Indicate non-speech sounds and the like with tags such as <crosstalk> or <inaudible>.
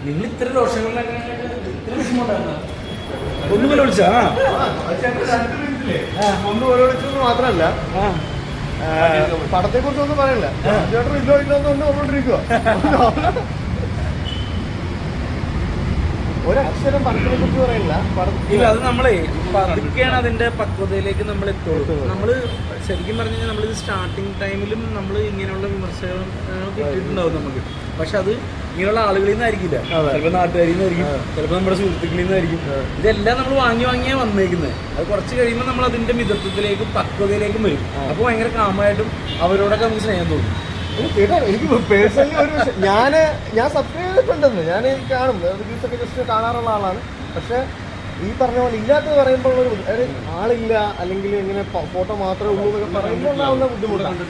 നിങ്ങൾ ഇത്ര ദോഷങ്ങളിലൊക്കെ ഇത്ര വിഷമമുണ്ടായിരുന്നോ? ഒന്നുപോലെ വിളിച്ചാ? ഒന്ന് പോലെ വിളിച്ചെന്ന് മാത്രമല്ല. പടത്തെ കുറിച്ച് ഒന്നും പറയല്ല ചേട്ടൻ ഇല്ലോ ഇല്ലോ എന്ന് പറഞ്ഞോണ്ടിരിക്കുക <laughs> ഒരക്ഷരം പടത്തിനെ കുറിച്ച് പറയില്ല. ഇല്ല അത് നമ്മളെ പതുക്കെയാണ് അതിന്റെ പക്വതയിലേക്ക് നമ്മൾ എത്തുള്ളൂ. നമ്മൾ ശരിക്കും പറഞ്ഞു കഴിഞ്ഞാൽ നമ്മളിത് സ്റ്റാർട്ടിങ് ടൈമിലും നമ്മൾ ഇങ്ങനെയുള്ള വിമർശനം കിട്ടിയിട്ടുണ്ടാവും നമുക്ക്. പക്ഷെ അത് ഇങ്ങനെയുള്ള ആളുകളിൽ നിന്നായിരിക്കില്ല. ചിലപ്പോൾ നാട്ടുകാരിൽ നിന്നായിരിക്കും ചിലപ്പോൾ നമ്മുടെ സുഹൃത്തുക്കളിൽ നിന്നായിരിക്കും. ഇതെല്ലാം നമ്മൾ വാങ്ങി വാങ്ങിയാ വന്നേക്കുന്നത് അത് കുറച്ച് കഴിയുമ്പോൾ നമ്മൾ അതിന്റെ മിതത്വത്തിലേക്കും പക്വതയിലേക്കും വരും. അപ്പോൾ ഭയങ്കര കാമായിട്ടും അവരോടൊക്കെ നമുക്ക് സ്നേഹം തോന്നും. എനിക്ക് പേഴ്സണലി ഒരു ഞാൻ ഞാൻ സബ്സ്ക്രൈബ് ചെയ്തിട്ടുണ്ടെന്ന്. ഞാൻ കാണും. റിവ്യൂസ് ഒക്കെ ജസ്റ്റ് കാണാറുള്ള ആളാണ്. പക്ഷെ ഈ പറഞ്ഞ പോലെ ഇല്ലാത്തത് പറയുമ്പോൾ ഒരു ആളില്ല അല്ലെങ്കിൽ ഇങ്ങനെ ഫോട്ടോ മാത്രമേ ഉള്ളൂ എന്നൊക്കെ പറയുമ്പോൾ ഉണ്ടാവുന്ന ബുദ്ധിമുട്ടാണ്.